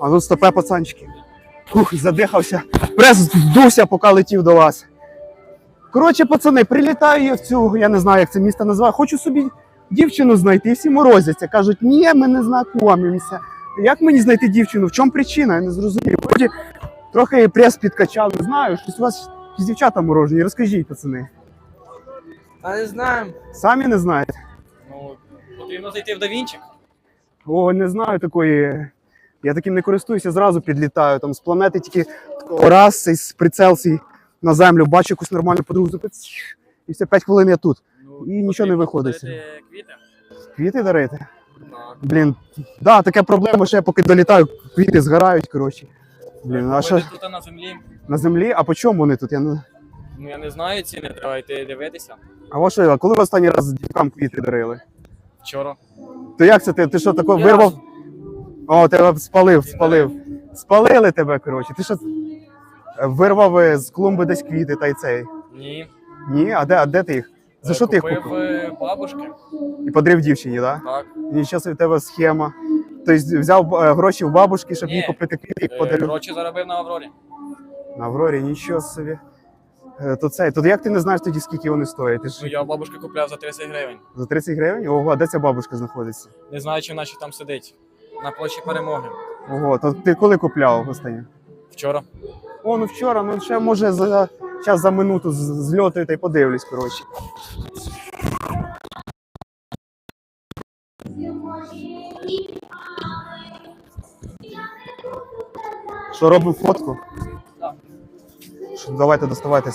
А тут стопе пацанчики. Ух, задихався. Прес вдувся, поки летів до вас. Коротше, пацани, прилітаю я в цю, я не знаю, як це місто називає, хочу собі дівчину знайти, всі морозяться. Кажуть, ні, ми не знакомимося. Як мені знайти дівчину? В чому причина? Я не зрозумів. Ході трохи прес підкачав, не знаю, щось у вас з дівчата морожені. Розкажіть, пацани. А не знаємо. Самі не знаєте. Ну, потрібно зайти в Давінчик. О, не знаю такої. Я таким не користуюся, зразу підлітаю. Там з планети тільки раз цей прицел свій на землю, бачу якусь нормальну подругу, і все 5 хвилин я тут. Ну, І нічого не виходить. Квіти. Квіти дарити? Так. Блін, да, така проблема, що я поки долітаю, квіти згорають, коротше. Блін, а що тут на землі. на землі? А по чому вони тут? Я не... Ну я не знаю ціни, треба йти дивитися. А а коли ви останній раз дівкам квіти дарили? Вчора. То як це ти? Ти що тако вирвав? О, тебе спалив, спалив. Спалили тебе, коротше. Ти що вирвав е, з клумби десь квіти та й цей. Ні. Ні, а де, а де ти їх? За Е, що ти їх купив купив? е, бабушки. І подарив дівчині, так? Так. Нічого в тебе схема. Тобто взяв е, гроші в бабушки, щоб Ні. їй купити квіти і Е, подарив. Гроші заробив на Аврорі. На Аврорі, нічого собі. Е, То це, то як ти не знаєш тоді, скільки вони стоять? Ти Ну я в бабушки купляв за 30 гривень. за 30 гривень? Ого, а де ця бабушка знаходиться? Не знаю, чи вона ще там сидить. На площі перемоги. Ого, то ти коли купляв останнє? Вчора. О, ну вчора, ну ще може за час за минуту зльотаю та й подивлюсь, коротше. Що робимо фотку? Давайте доставайте.